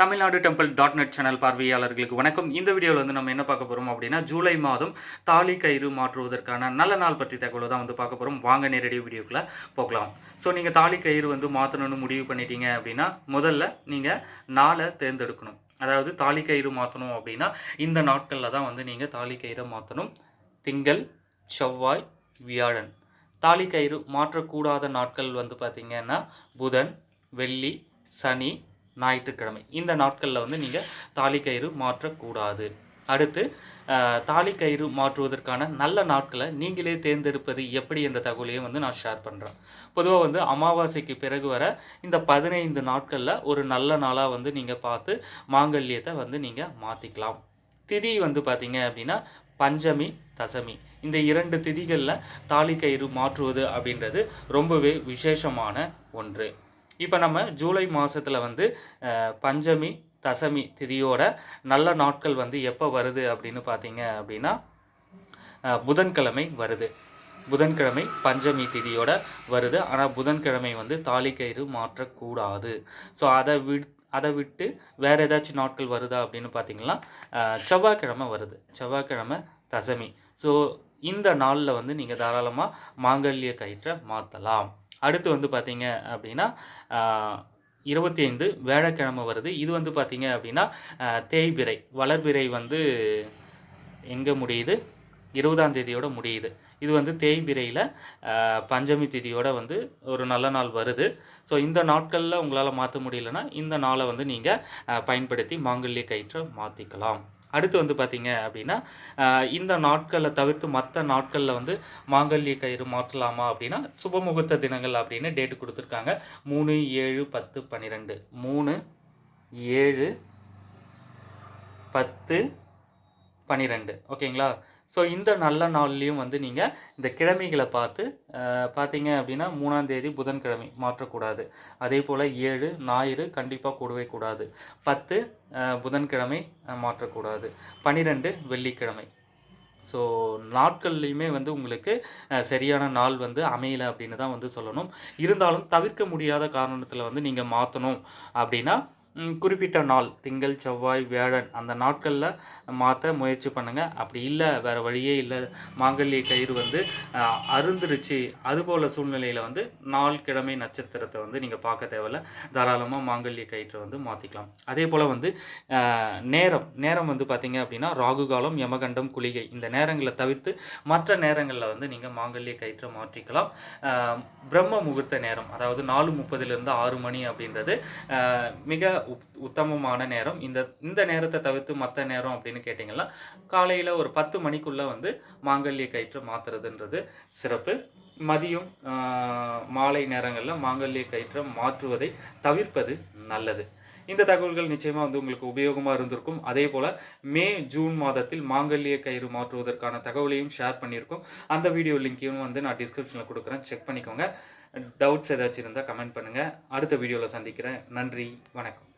Tamil Nadu temple dot net channel பார்வையாளர்களுக்கு வணக்கம். இந்த வீடியோவில் வந்து நம்ம என்ன பார்க்க போகிறோம் அப்படின்னா ஜூலை மாதம் தாலி கயிறு மாற்றுவதற்கான நல்ல நாள் பற்றி தகவலை தான் வந்து பார்க்க போகிறோம் வாங்க நேரடி வீடியோக்குள்ளே போகலாம். ஸோ நீங்கள் தாலி கயிறு வந்து மாற்றணும்னு முடிவு பண்ணிட்டீங்க அப்படின்னா முதல்ல நீங்கள் நாளை தேர்ந்தெடுக்கணும். அதாவது தாலி கயிறு மாற்றணும் அப்படின்னா இந்த நாட்களில் தான் வந்து நீங்கள் தாலி கயிறை மாற்றணும் திங்கள் செவ்வாய் வியாழன். தாலி கயிறு மாற்றக்கூடாத நாட்கள் வந்து பார்த்திங்கன்னா புதன் வெள்ளி சனி ஞாயிற்றுக்கிழமை. இந்த நாட்களில் வந்து நீங்கள் தாலி கயிறு மாற்றக்கூடாது. அடுத்து தாலிக்கயிறு தாலி கயிறு மாற்றுவதற்கான நல்ல நாட்களை நீங்களே தேர்ந்தெடுப்பது எப்படி என்ற தகவலையும் வந்து நான் ஷேர் பண்ணுறேன் பொதுவாக வந்து அமாவாசைக்கு பிறகு வர இந்த பதினைந்து நாட்களில் ஒரு நல்ல நாளாக வந்து நீங்கள் பார்த்து மாங்கல்யத்தை வந்து நீங்கள் மாற்றிக்கலாம் திதி வந்து பார்த்தீங்க அப்படின்னா பஞ்சமி தசமி. இந்த இரண்டு திதிகளில் தாலி கயிறு மாற்றுவது அப்படின்றது ரொம்பவே விசேஷமான ஒன்று. இப்போ நம்ம ஜூலை மாதத்தில் வந்து பஞ்சமி தசமி திதியோட நல்ல நாட்கள் வந்து எப்போ வருது அப்படின்னு பார்த்தீங்க அப்படின்னா புதன்கிழமை வருது. புதன்கிழமை பஞ்சமி திதியோட வருது. ஆனால் புதன்கிழமை வந்து தாலிக்கயிறு மாற்றக்கூடாது. ஸோ அதை விட் அதை விட்டு வேறு ஏதாச்சும் நாட்கள் வருதா அப்படின்னு பார்த்தீங்கன்னா செவ்வாய்க்கிழமை வருது. செவ்வாய்க்கிழமை தசமி. ஸோ இந்த நாளில் வந்து நீங்கள் தாராளமாக மாங்கல்ய கயிற்றை மாற்றலாம் அடுத்து வந்து பார்த்தீங்க அப்படின்னா இருபத்தி ஐந்து வேழக்கிழமை வருது. இது வந்து பார்த்தீங்க அப்படின்னா ஆஹ், தேய்பிறை வளர்பிறை வந்து எங்கே முடியுது? இருபதாம் தேதியோட முடியுது. இது வந்து தேய்பிரையில் பஞ்சமி திதியோட வந்து ஒரு நல்ல நாள் வருது. ஸோ இந்த நாட்களில் உங்களால் மாற்ற முடியலன்னா இந்த நாளை வந்து நீங்கள் பயன்படுத்தி மாங்கல்ய கயிற்றை மாற்றிக்கலாம் அடுத்து வந்து பார்த்தீங்க அப்படின்னா இந்த நாட்களை தவிர்த்து மற்ற நாட்களில் வந்து மாங்கல்ய கயிறு மாற்றலாமா அப்படின்னா சுபமுகூர்த்த தினங்கள் அப்படின்னு டேட்டு கொடுத்துருக்காங்க. மூணு ஏழு பத்து பன்னிரெண்டு மூணு ஏழு பத்து பன்னிரெண்டு ஓகேங்களா? ஸோ இந்த நல்ல நாள்லேயும் வந்து நீங்கள் இந்த கிழமைகளை பார்த்து பார்த்தீங்க அப்படின்னா மூணாம் தேதி புதன்கிழமை மாற்றக்கூடாது. அதே போல் ஏழு ஞாயிறு கண்டிப்பாக கூடவே கூடாது. பத்து புதன்கிழமை மாற்றக்கூடாது. பன்னிரெண்டு வெள்ளிக்கிழமை. ஸோ நாட்கள்லையுமே வந்து உங்களுக்கு சரியான நாள் வந்து அமையலை அப்படின்னு தான் வந்து சொல்லணும். இருந்தாலும் தவிர்க்க முடியாத காரணத்தில் வந்து நீங்கள் மாற்றணும் அப்படின்னா குறிப்பிட்ட நாள் திங்கள் செவ்வாய் வியாழன் அந்த நாட்களில் மாற்ற முயற்சி பண்ணுங்கள் அப்படி இல்லை வேறு வழியே இல்லை. மாங்கல்ய கயிறு வந்து அருந்துருச்சு. அதுபோல் சூழ்நிலையில் வந்து நாள் கிழமை நட்சத்திரத்தை வந்து நீங்கள் பார்க்க தேவையில்ல. தாராளமாக மாங்கல்ய கயிற்றை வந்து மாற்றிக்கலாம் அதே போல் வந்து நேரம். நேரம் வந்து பார்த்திங்க அப்படின்னா ராகு காலம் யமகண்டம் குளிகை. இந்த நேரங்களை தவிர்த்து மற்ற நேரங்களில் வந்து நீங்கள் மாங்கல்ய கயிற்றை மாற்றிக்கலாம். பிரம்ம முகூர்த்த நேரம். அதாவது நாலு முப்பதுலேருந்து ஆறு மணி அப்படின்றது மிக உத்தமமான நேரம். இந்த இந்த நேரத்தை தவிர்த்து மற்ற நேரம் அப்படின்னு கேட்டிங்கன்னா காலையில் ஒரு பத்து மணிக்குள்ளே வந்து மாங்கல்ய கயிற்று மாற்றுறதுன்றது சிறப்பு. மதியம் மாலை நேரங்களில் மாங்கல்ய கயிற்றை மாற்றுவதை தவிர்ப்பது நல்லது. இந்த தகவல்கள் நிச்சயமாக வந்து உங்களுக்கு உபயோகமாக இருந்திருக்கும். அதே போல் மே ஜூன் மாதத்தில் மாங்கல்ய கயிறு மாற்றுவதற்கான தகவலையும் ஷேர் பண்ணியிருக்கோம். அந்த வீடியோ லிங்க்கையும் வந்து நான் டிஸ்கிரிப்ஷனில் கொடுக்குறேன். செக் பண்ணிக்கோங்க. டவுட்ஸ் ஏதாச்சும் இருந்தால் கமெண்ட் பண்ணுங்கள் அடுத்த வீடியோவில் சந்திக்கிறேன். நன்றி. வணக்கம்.